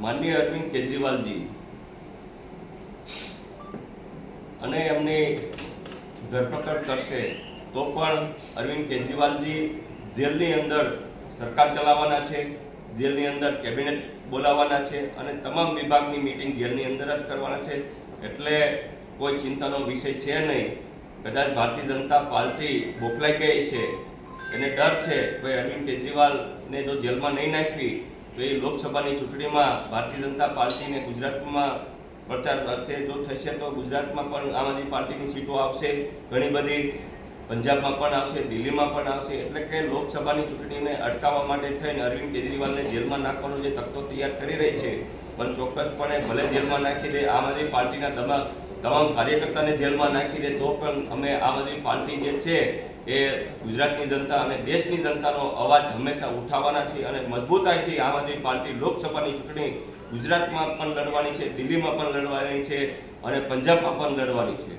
માનનીય અરવિંદ કેજરીવાલજી. અને એમની ધરપકડ કરશે, તો પણ અરવિંદ કેજરીવાલજી જેલની અંદર સરકાર ચલાવવાના છે, જેલની અંદર કેબિનેટ બોલાવવાના છે, અને તમામ વિભાગની મિટિંગ જેલની અંદર જ કરવાના છે. એટલે કોઈ ચિંતાનો વિષય છે નહીં. કદાચ ભારતીય જનતા પાર્ટી બોખલાઈ ગઈ છે. એને ડર છે કે અરવિંદ કેજરીવાલને જો જેલમાં નહીં નાખવી તો એ લોકસભાની ચૂંટણીમાં ભારતીય જનતા પાર્ટીને ગુજરાતમાં પ્રચાર કરશે. જો થશે તો ગુજરાતમાં પણ આમ આદમી પાર્ટીની સીટો આવશે ઘણી બધી પંજાબમાં પણ આવશે, દિલ્હીમાં પણ આવશે, એટલે કે લોકસભાની ચૂંટણીને અટકાવવા માટે થઈને અરવિંદ કેજરીવાલને જેલમાં નાખવાનો જે તકતો તૈયાર કરી રહી છે, પણ ચોક્કસપણે ભલે જેલમાં નાખી દે, આમ આદમી પાર્ટીના તમામ તમામ કાર્યકર્તાને જેલમાં નાખી દે, તો પણ અમે આમ આદમી પાર્ટી જે છે, એ ગુજરાતની જનતા અને દેશની જનતાનો અવાજ હંમેશા ઉઠાવવાના છે અને મજબૂતાઈથી આમ આદમી પાર્ટી લોકસભાની ચૂંટણી ગુજરાતમાં પણ લડવાની છે, દિલ્હીમાં પણ લડવાની છે અને પંજાબમાં પણ લડવાની છે.